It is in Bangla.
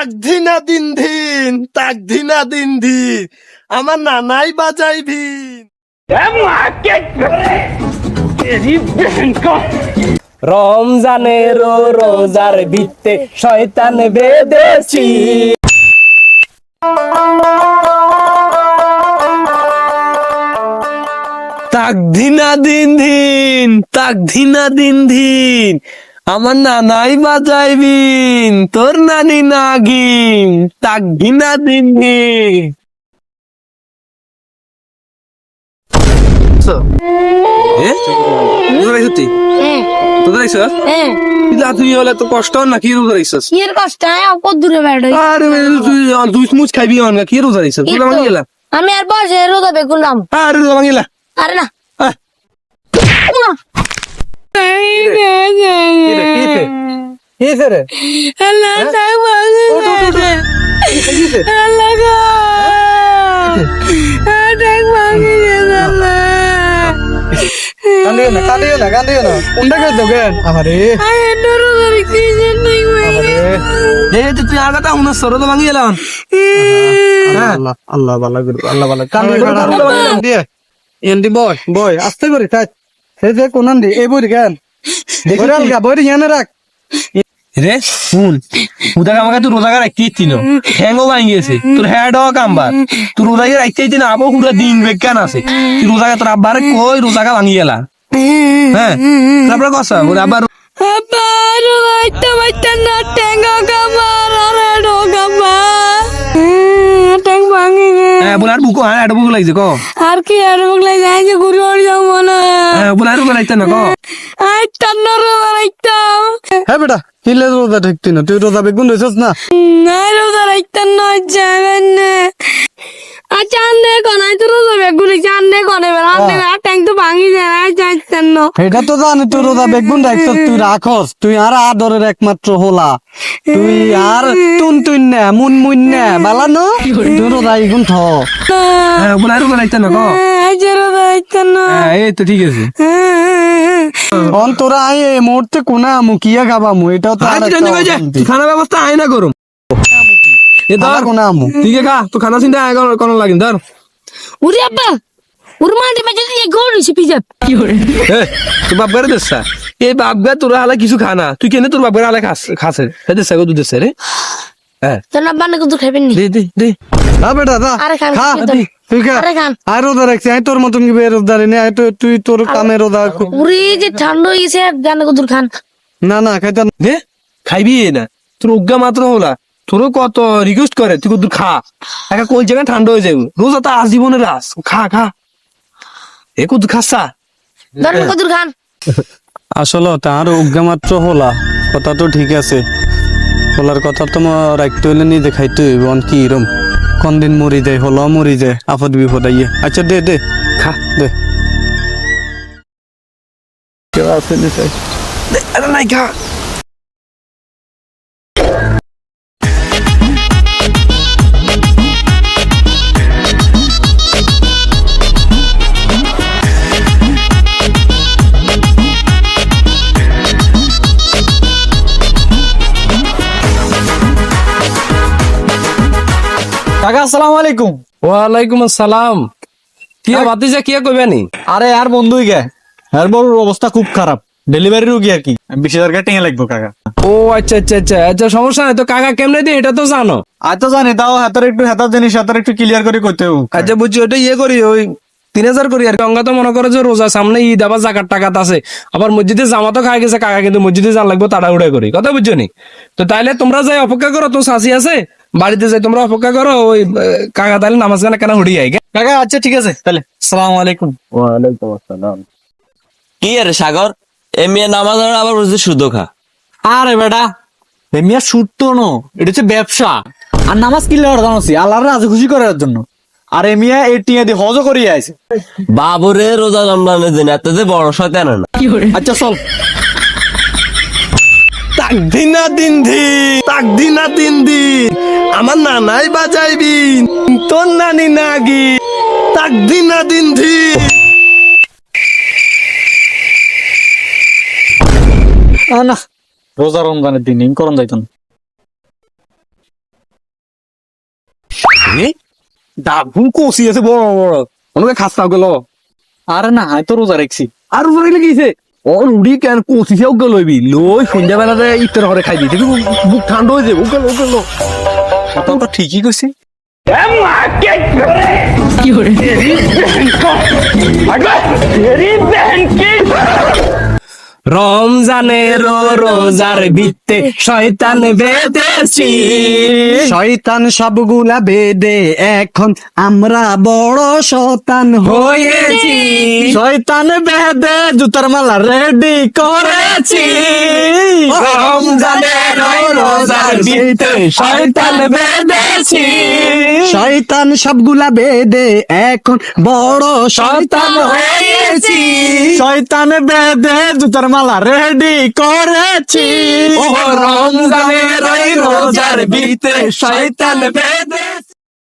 তাক ধিনা দিন দিন তাক ধিনা দিন দিন আমার নানাই বাজাই ভিন। রমজানের রোজার ভিত্তে শয়তান বেদেছি তাক ধিনা দিন দিন তাক ধিনা দিন দিন আমার নানাই বাজাইবিন তোর নানি নাগিন তাক ধিনা দিন? ইলা তুই? হলে তো কষ্ট না কি রোজা রাখছিস? কিয়ের কষ্ট কত দূরে বেড় আরে তুই দুই মুচ খাইবি হন না কি রোজা রাখছিস? গেলা আমি আর বসে রোদা বেগুলাম আরে রোজা গেলা আরে না। কান্দিও না কান্দিও না কান্দিও না কোনটা করে দেবেন আমারে আয় ডরো ধরে কি জানি আমারে এ তো তুই আগাটা উনার সরো তো ভাঙি গেলাম আল্লাহ আল্লাহ ভালো আল্লাহ এন্ডি বয় বয় আস্তে করে কাজ সে যে কোনান দি এই বই কেন? বই আলগা বই ইয়ানে রাখ। রে শুন আমাকে তুই রোজাগা রাখতে ইচ্ছিল হ্যাংও ভাঙি গেছে তোর তুই রাখতে আবো পুরা দিন বেকান আছে? তুই রোজাকে তোর আব্বার কই রোজাগা ভাঙি গেলা হ্যাঁ? তারপরে কথা ওর আবার আবার হ্যাঁ বুক লাগছে ক? আর কি আর লাগছে? যাই যে গুরু আর যাও মনে হ্যাঁ। বলে আর লাগছে না ক? আই টান্নর রাইতাম হ্যাঁ বেটা হিলে রোজা ঠেকতি না? তুই রোজা বেগুন রইছস না? না রোজা রাইতাম না যাবেন না। আচ্ছা আন্দে কোন আই তো রোজা বেগুন চান্দে কোন এবার যায় না যাইতেন না এটা তো জানি তুই রোজা বেগুন রাখছস তুই রাখস তুই আর আদরের একমাত্র হোলা। তুই আর তুন তুন না মুন মুন না? বালানো তুই রোজা ইগুন থ। হ্যাঁ না রোজা না। হ্যাঁ এই তো ঠিক আছে। অন তোরা আই এই মুহূর্তে কোনা মুকিয়া খাবা মু এটাও তো খানা ব্যবস্থা আয় না করুম। এ ধর কোনা আমু? ঠিক আছে তো খানা চিন্তা আয় কোন লাগিন ধর। উরি আব্বা! উর মাটি মে যদি গোল ছিপি যাব কি করে? এ, তোর দেশা গা হালা কিছু খানা তুই কেন তোর হালা খাস খাসে? হে দেশা গো রে। হ্যাঁ। তোর না বান্না কত খাবেন নি। দে দে দে। না বেটা দা। আরে খান খা কি তুই খা। আরে খান। আয় রোজা রাখছি আয় তোর মতন কি বেরোজদারি নেই আয় তুই- তুই তোর কামে রোজা উরি যে ঠান্ডা হয়ে গেছে বান্না কত খান। না না খাইতে না। দে খাইবি না। তোর অজ্ঞা মাত্র হলা। তোর কত রিকোয়েস্ট করে তুই কত খা। একা কোন জায়গায় ঠান্ডা হয়ে যাবে? রোজা তো আজীবনের রাস খা খা। এ কত খাসা? ধরেন কদুর খান। আসলে তার অজ্ঞা মাত্র হলা কথা তো ঠিক আছে। হলার কথা তো রাখতে হইলে নিজে খাইতে হইব কি রম। কোন দিন মরি যায় হলো মরি যায় আপদ বিপদ আইয়ে। আচ্ছা দে দে খা দে। কেউ আছে নি চাই আরে নাই খা। কাকা আসসালামু আলাইকুম। ওয়ালাইকুম আসসালাম। কি কি কইবে নি? আরে আর বন্ধুই গে। আর বড় অবস্থা খুব খারাপ। ডেলিভারি রোগী আর কি। বিশ হাজার টাকা টেঙে লাগবে কাকা। ও আচ্ছা আচ্ছা আচ্ছা। আচ্ছা সমস্যা নাই। তো কাকা কেমনে দিই এটা তো জানো। আজ তো জানি। তাও হাতের একটু হাতার জিনিস হাতের একটু ক্লিয়ার করে করতে আচ্ছা বুঝছি। ওটা ইয়ে করি ওই তিন হাজার করি আর কি। অঙ্গা তো মনে করো যে রোজা সামনে ঈদ আবার জাকার টাকাত আছে। আবার মসজিদে জামা তো খাই গেছে কাকা কিন্তু মসজিদে জান লাগবে তাড়া উড়াই করি। কথা বুঝছ নি? তো তাইলে তোমরা যাই অপেক্ষা করো তো শাসি আছে? বাড়িতে যাই তোমরা অপেক্ষা করো ওই কাকা তাহলে নামাজ গানা কেন হুড়ি আই কাকা আচ্ছা ঠিক আছে তাহলে সালাম আলাইকুম। ওয়ালাইকুম আসসালাম। কি আরে সাগর? এ মেয়ে নামাজ আবার বলছে সুদ খা। আরে বেটা মিয়া নো এটা হচ্ছে ব্যবসা। আর নামাজ কি লেওয়ার জানোসি আল্লাহর রাজি খুশি করার জন্য। আর এ মিয়া এই টিয়া দিয়ে হজ করিয়ে আইছে। বাবুরে রোজা রমজানের দিন এত যে বড় শয়তান না। আচ্ছা চল। তাক দিনা দিন আমার নানাই বাজাইবিন তোর নানি নাগি। তাক দিনা দিন না। রোজা রমজানের দিন ইন করন যাইতো না ডাবু কষি আছে বড় বড়। অনেকে খাস্তা গেল। আরে না হাই তো রোজা রাখছি। আর উপরে লেগেছে ও রুডি কেন কষিছেও গেল লইবি লই সন্ধ্যাবেলাতে ইফতার ঘরে খাইবি দেখবি বুক ঠান্ডা হয়ে যাবে ওকে ওকে লো কথা তো ঠিকই কইছি রমজানের রোজার ভিত্তে শয়তান বেঁধেছি। শয়তান সবগুলা বেদে এখন আমরা বড় শতান হয়েছি। শয়তান বেদে জুতার মালা রেডি করেছি রমজানের রোজার ভিত্তে শয়তান বেঁধেছি। শয়তান সবগুলা বেদে এখন বড় শয়তান হয়েছি। শয়তান বেদে জুতার মালা রেডি করেছি। ও রমজানের রোজার ভিতরে শয়তান বেঁধে